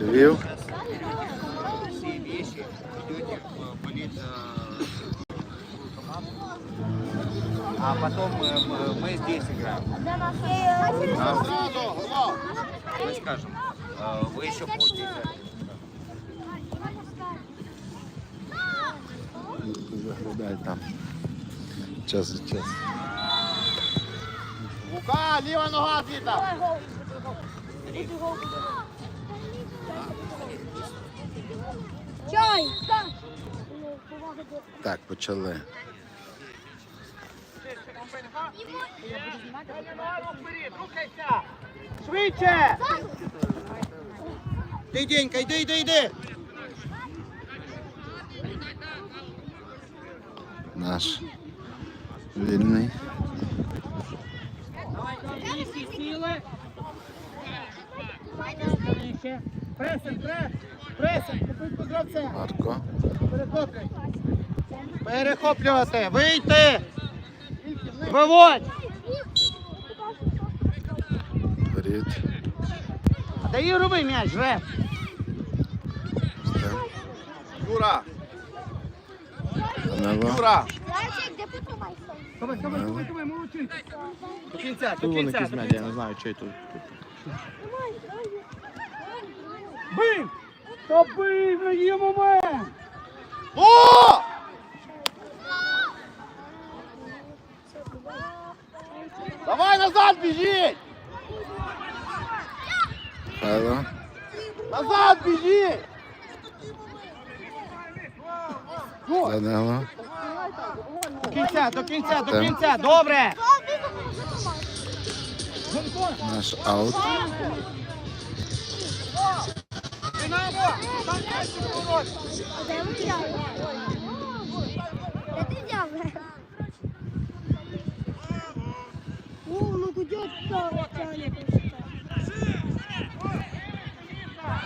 Львів. все вещи идете в болит, а потом э, м- мы здесь играем. А мы скажем, э, вы еще будете играть. Заглядай там. Час від часу. Лука, ліва нога звідти. Чай! Так, почали. Швидше! Йди, Денька, йди, йди, йди. Наш вільний. Пресинг, прес, пресинг, купить по гравця. Марко. Перехоплюй. Перехоплювати, вийти. Виводь. Воріт. А дай роби м'яч, жре. Степ. Юра. Юра. Давай, давай, давай, давай, молодчинка. До кінця, до кінця. я не знаю, чий тут. Бий! Та бий, вже є момент! О! Давай назад біжіть! Михайло. Назад біжіть! Данило. До кінця, до кінця, до кінця, добре! Наш аут. А де ви взяли? Де ти взяв? О, ну тут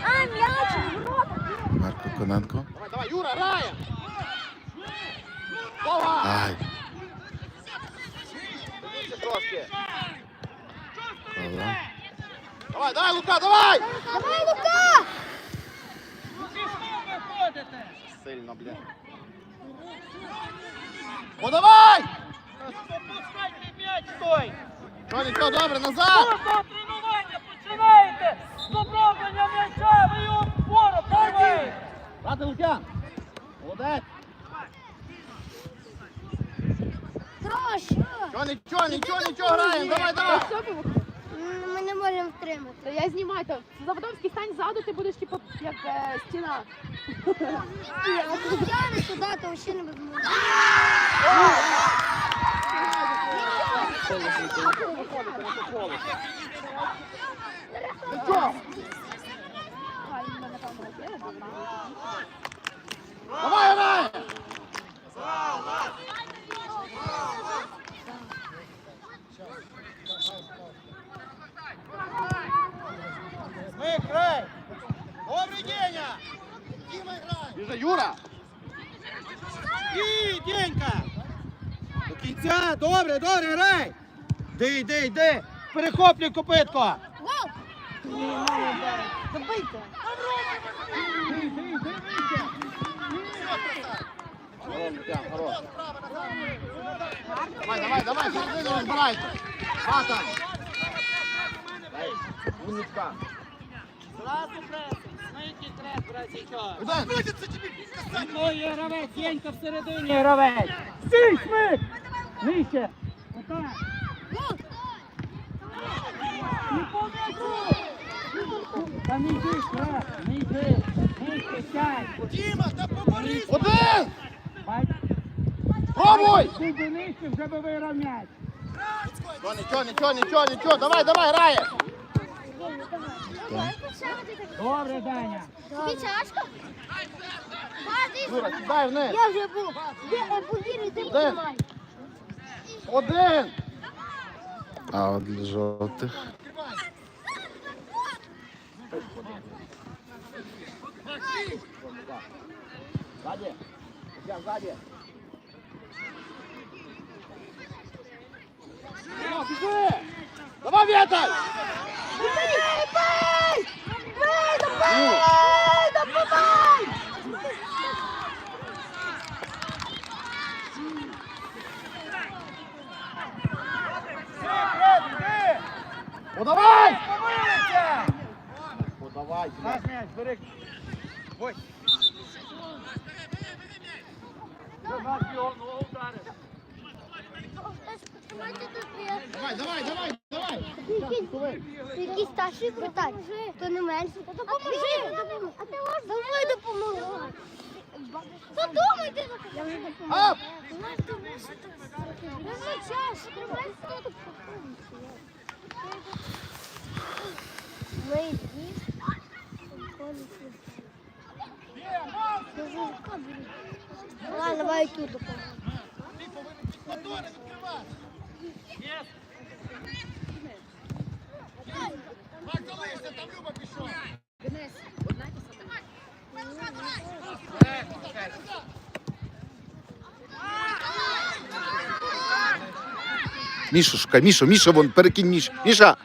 А, м'яч, в. Марко Коненко. Давай, давай, Юра, грає! Давай! Ай. Трошки. Давай, давай, Лука, давай! Давай, Лука! Сильно, бля. О, давай! Що, нічого, добре, назад! тренування починаєте з оброблення м'яча, ви його впору, давай! Брати Лукян! Молодець! Трошки. Що, нічого, нічого, нічого, граємо, давай, давай! Ми не можемо втримати. Я знімаю то. Заводовський стань ззаду, ти будеш типу як е, стіна. Коли тягне туди, то взагалі не можемо. Давай, грай! Смик, грай! Добрий Деня! Діма, грай! Біжи, Юра! І, Денька! До кінця, добре, добре, грай! Йди, йди, йди! Перехоплюй копитко! Забийте. Давай, давай, давай, середину розбирайте. Хата. Умничка. Зразу братічок. Ну є гравець, Єнька всередині гравець. Стій, смик! Нижче. Отак. Не по м'ячу. Та не йди, крас, не йди. Нижче, сядь. Один! Пробуй! ти би нижче, вже би виграв м'яч. Нічого, нічого, нічого, нічого, нічого. Давай, давай, грає. Добре, Даня. Тобі чашка? Юра, сідай вниз. Я вже був. Де е, повірю, ти потримай. Один! Аут для жовтих. Сзади. Я сзади. Давай, Віталь! Давай, давай, давай! Подавай! Подавай! Подавай! Подавай! Ой. Давай, давай, давай, давай. Якийсь старший питань, то не менше. Допоможи. А ти можеш? Давай допоможу. Подумай, ти. Я вже! Нема часу. Тримай тут. Ми Мішу шукай, Мішу, Міша, вон, перекинь. Міша!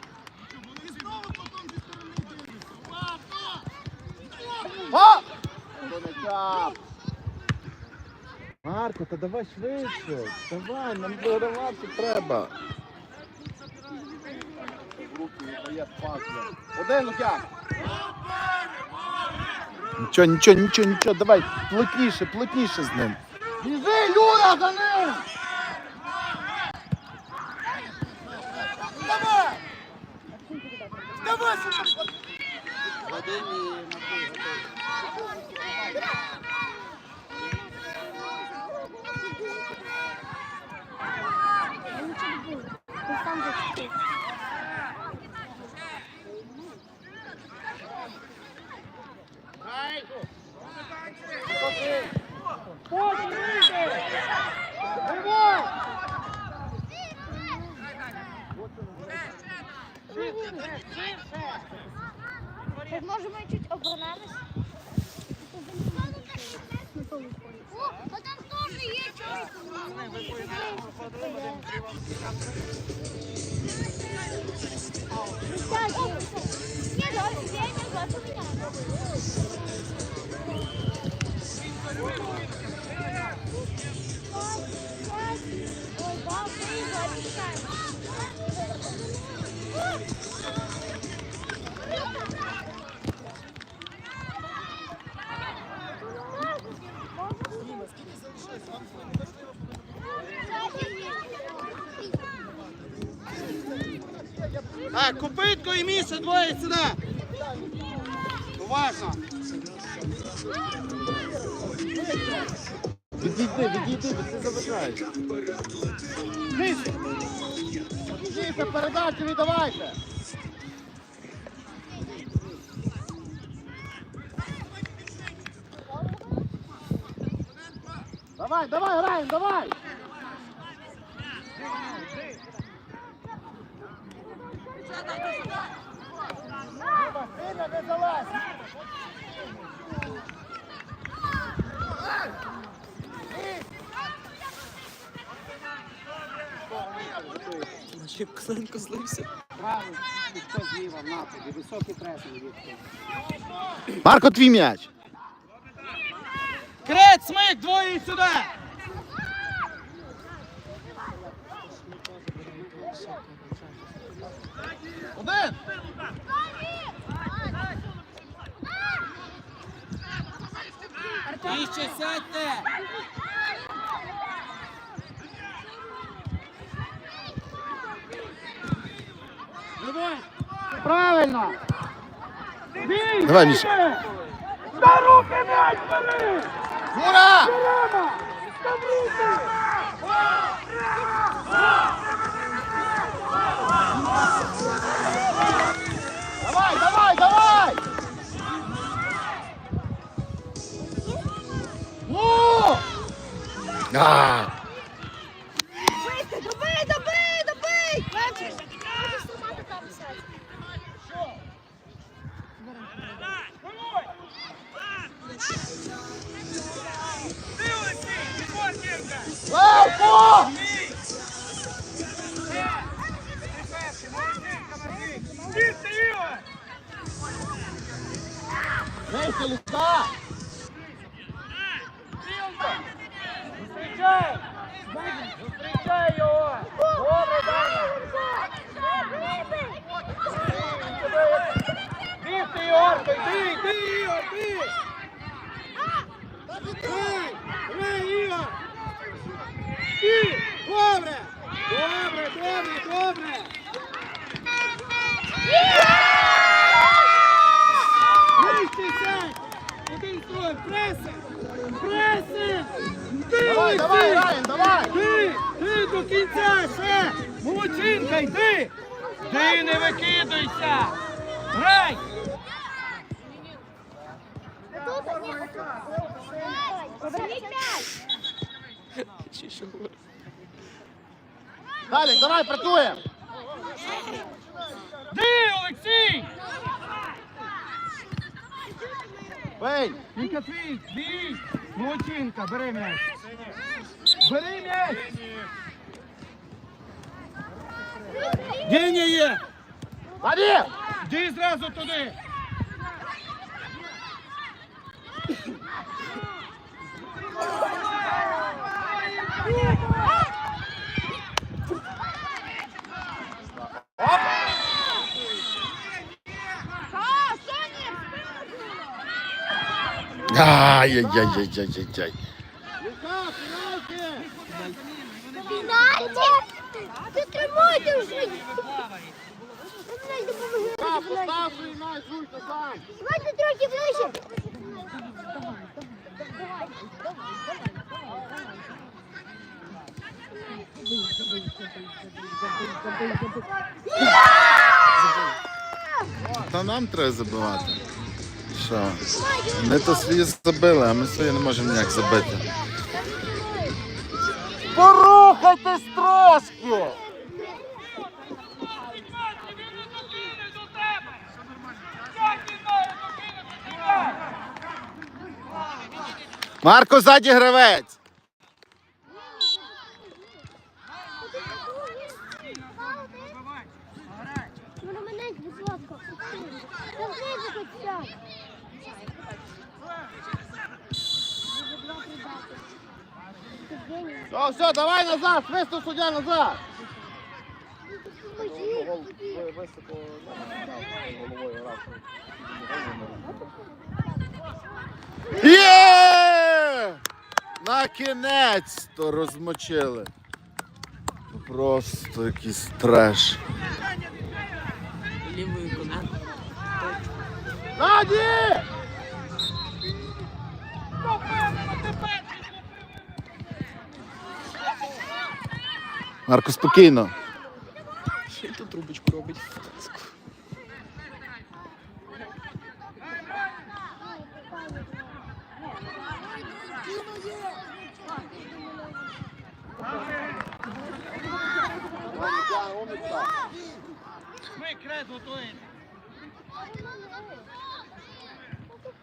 О! Марко, та давай швидше. Давай, нам вигравати треба. Один Лук'ян. Нічого, нічого, нічого, нічого, давай, плотніше, плотніше з ним. Біжи, Юра, за ним! Давай! Давай! Вадим і Матвій готові. Ти сам зачепив. Так може ми чуть обернемось? О, а там теж є Так, і місце двоє сюди. Уважно. Відійди, відійди, бо ти заважаєш. Низько. Біжіться, передачу віддавайте. Давай, давай, граємо, давай! Сильно не залазь! Ще злився. Високий пресинг Марко, твій м'яч. Крет, смик, двоє сюди! Іще! Правильно! Давай, Міша. А, Добий, добий, добий, добий! Можеш сломати там сядь. Левко! Вийти, Лука! Зустрічай! Зустрічай його! Добре, Даня! Бігти Ігорко, йди, йди, Ігор, ти! Грай! Грай, Ігор! І! Добре! Добре, добре, добре! Нижче сядь! Один строй, преси! Преси! Ти, Давай, давай, Райан, давай! Ти! Ти до кінця ще! Молодчинка, йди! Ти не викидуйся! Грай! Поверніть м'яч. Далі, давай, працюємо! Ти, Олексій! Бей! Вінка твій, Твій! Молодчинка, бери м'яч! Бери м'яч! Деня є! Ладі! Йди зразу туди! Ай-яй-яй-яй-яй-яй. Пінальті! Ти тримайте вже! Давайте трохи ближче. Та нам треба забивати. Що? Ми то свої забили, а ми свої не можемо ніяк забити. Порухайтесь трошки! Марко ззаді гравець! Ну, на мене, будь ласка. Та знизу хоч сядь. Ти геній. Все, все, давай назад, свисту суддя назад! Є! На кінець то розмочили. Ну, Просто якийсь треш. Лівою командою. Наді! Марко, спокійно. Ще й ту трубочку робить.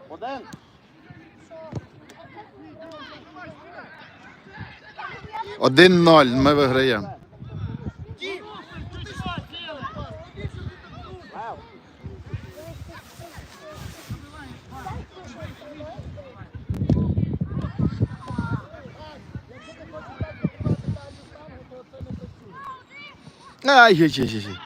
Один. Один-ноль, ми виграємо. Ай-яй-яй-яй.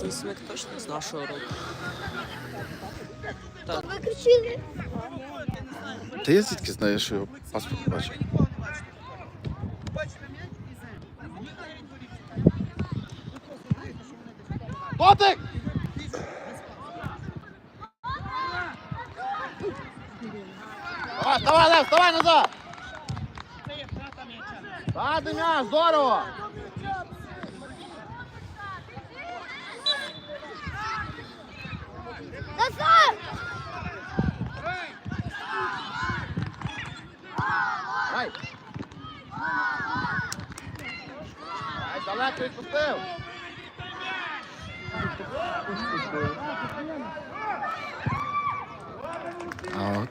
Той смик точно з нашого року. Виключили. Та я звідки знаю, що його паспорт бачив. Котик! Давай, давай, Лев, давай назад! Так, Дем'ян, здорово! Назад! Давай! Ай, далеко відпустив! А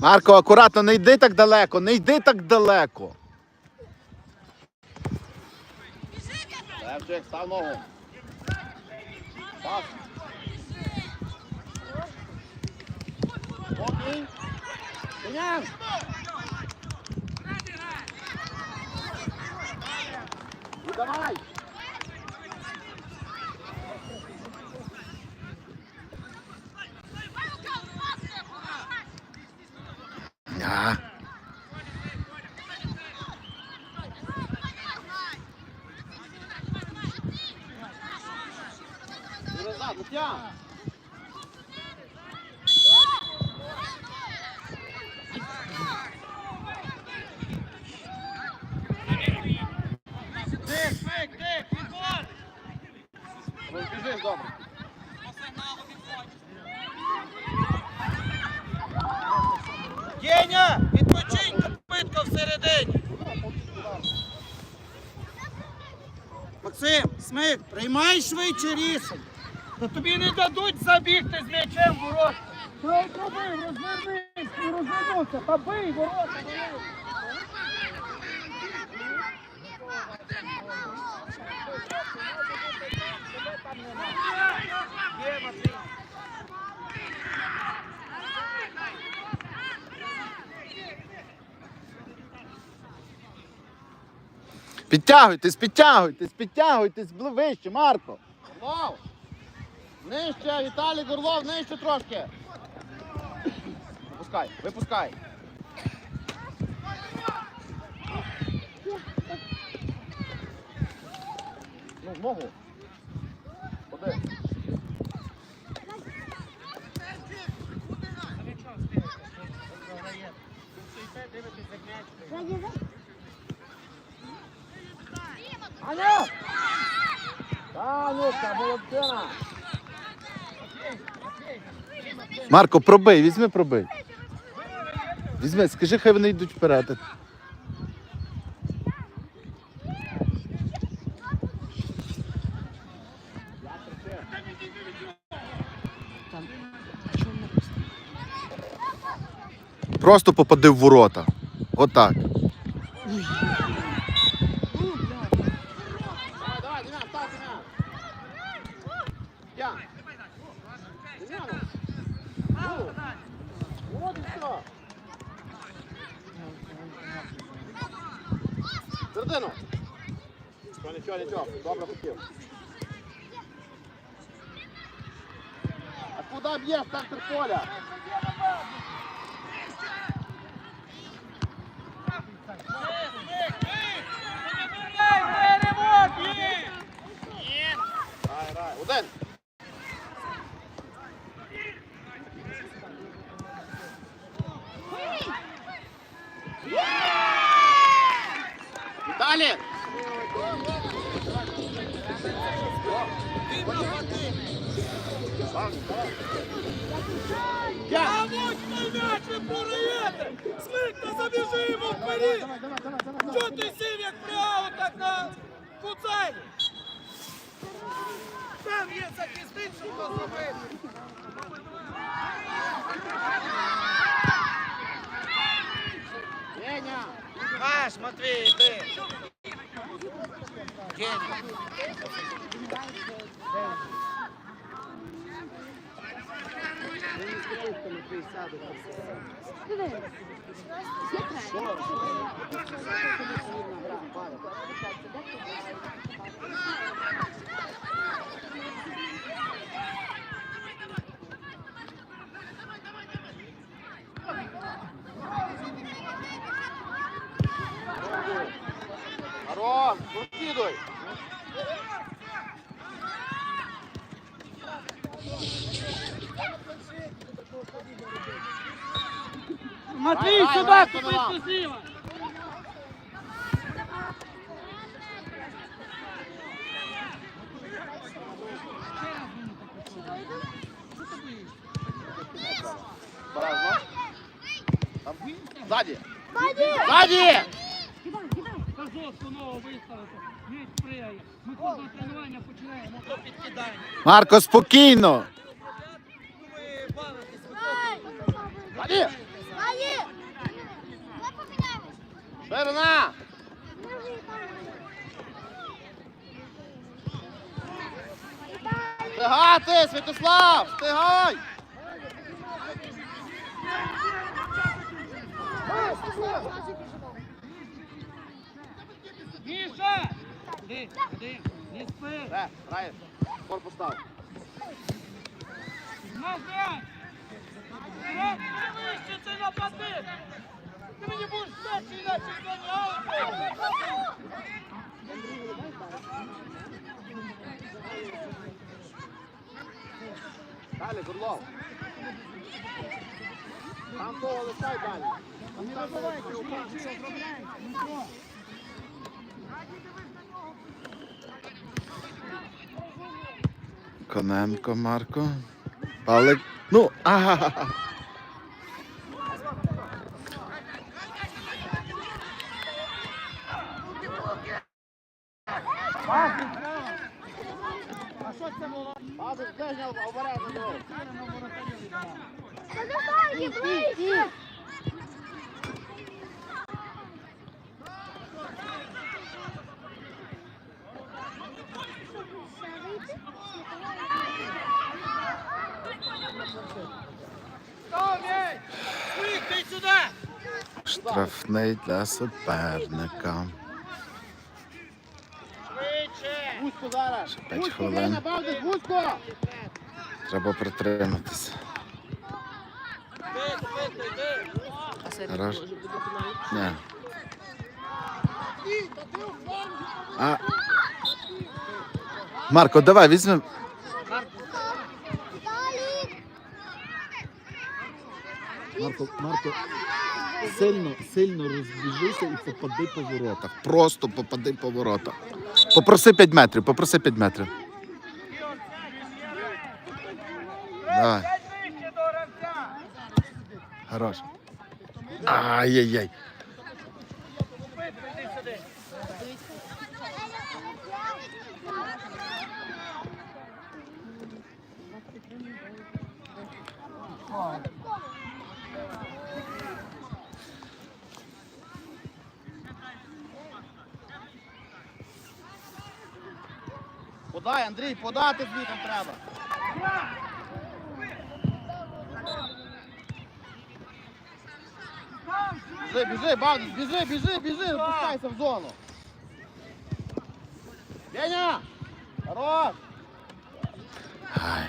Марко, акуратно, не йди так далеко, не йди так далеко. Левчик, став ногу. Став. Окей. Конян. Давай. Смик, приймай швидше рішення. Та тобі не дадуть забігти з м'ячем ворота. Та пробий, розвернись, не розвернувся, та бий ворота, Підтягуйтесь, підтягуйтесь, підтягуйтесь бли- вище, Марко. Горлов! Нижче, Віталій Горлов, нижче трошки. Випускай, випускай. Ну, в ногу. Ходи. Аня! Танюка, молодчина! Марко, пробий, візьми, пробий. Візьми, скажи, хай вони йдуть вперед. Просто попади в ворота. Отак. Давай, давай, Дем'ян, став, Дем'ян! Ян! Дем'яну! Ну! Вот і все! Середину! Що нічого, нічого, добре хотів. А куди б'єш, центр поля? Віталій! Я! А вот мой м'яч, ви програєте! Смик, та забіжи йому вперед! Чого ти сів як прямо так на футзалі? Там є захисник, що то зробити. Женя! Аж, Матвій, йди. Гений. Прокидуй! Матвій, сюди, давай, зліва. Обережно. Там. Ззаді! Баді! Ззаді! Казоску нову виставити. Міць сприяє. Ми кожного тренування починаємо, то підкидаємо. Марко, спокійно. Ширина! Встигати, Святослав! Встигай! Міша! Ходи, ходи, не спи. Ре, граєш. Корпус став. Назад! Вперед, вище, це напади! Ти мені будеш перший на чемпіонаті! Далі, Гурлов. Там того лишай далі. Не вибивайте, що обробляйте, нічого. Коненко Марко. Палик. Ну, ага. Обережно дивись. Ближче. Ставлять! Сміх, ти сюди! Штрафний для суперника. Ще п'ять Вузько, хвилин. Треба притриматися. Ти, ти, ти, ти! Хорош. Ні. А... Марко, давай візьмемо. Марко, Марко, сильно, сильно розбіжися і попади по воротах. Просто попади по воротах. Попроси 5 метрів, попроси 5 метрів. Давай, хорош. Ай-яй-яй. Подай, Андрій, подати звітом треба. Біжи, біжи, Бавдик, біжи, біжи, біжи, опускайся в зону. Веня! Хорош! Ай.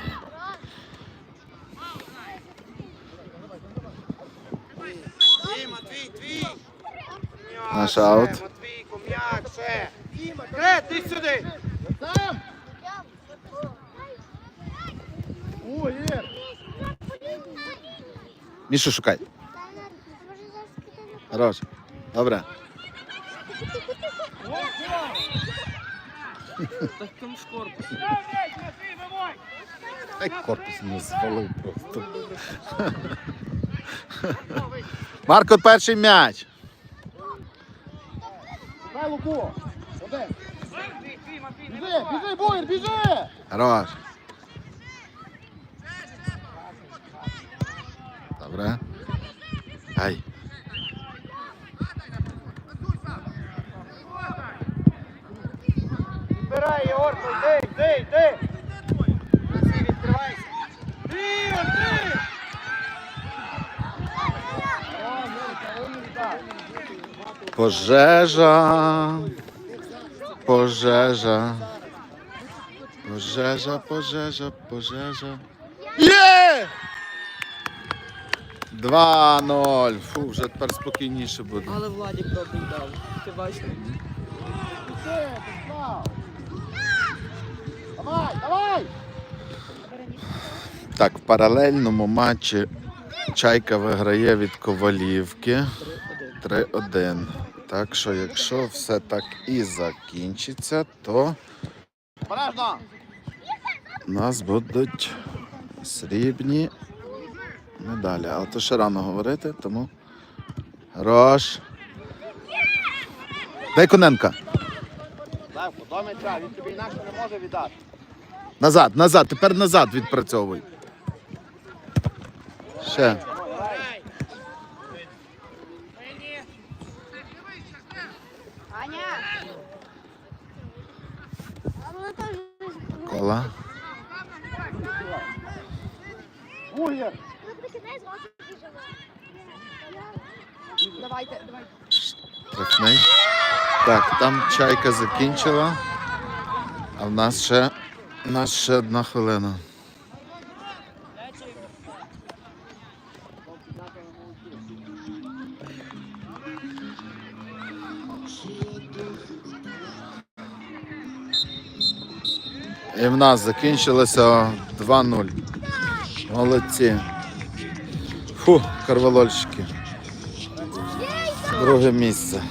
Твій, Матвій, твій! Наш аут. Матвійку, м'якше! Крет, ти сюди! Сам! О, є! Мішу шукай. Хорош. Добре. Вимой! Ай, корпус не звалив просто. Марко, перший м'яч. Дай луку! Один! Твій, твій, Матвій, не Біжи, вибивай! біжи, Боєр, біжи! Хорош. Добре. Ай. Збирай, Єгорко, йди, йди, йди! Олексій, відкривайся! Ти, Андрій! Пожежа. Пожежа. Пожежа, пожежа, пожежа. Є! 2-0. Фу, вже тепер спокійніше буде. Але Владик добрий дав. Ти бачиш? Давай, давай! Так, в паралельному матчі Чайка виграє від Ковалівки 3-1. Так що, якщо все так і закінчиться, то у нас будуть срібні медалі. Але то ще рано говорити, тому. Хорош. Дай Коненка. Левко, до м'яча, він тобі інакше не може віддати. Назад, назад, тепер назад відпрацьовуй. Ще. Аня! А вона теж Кола. Давайте, давайте. Так, там чайка закінчила. А в нас ще, в нас ще одна хвилина. Нас закінчилося 2-0. Молодці. Фу, карвалольщики. Друге місце.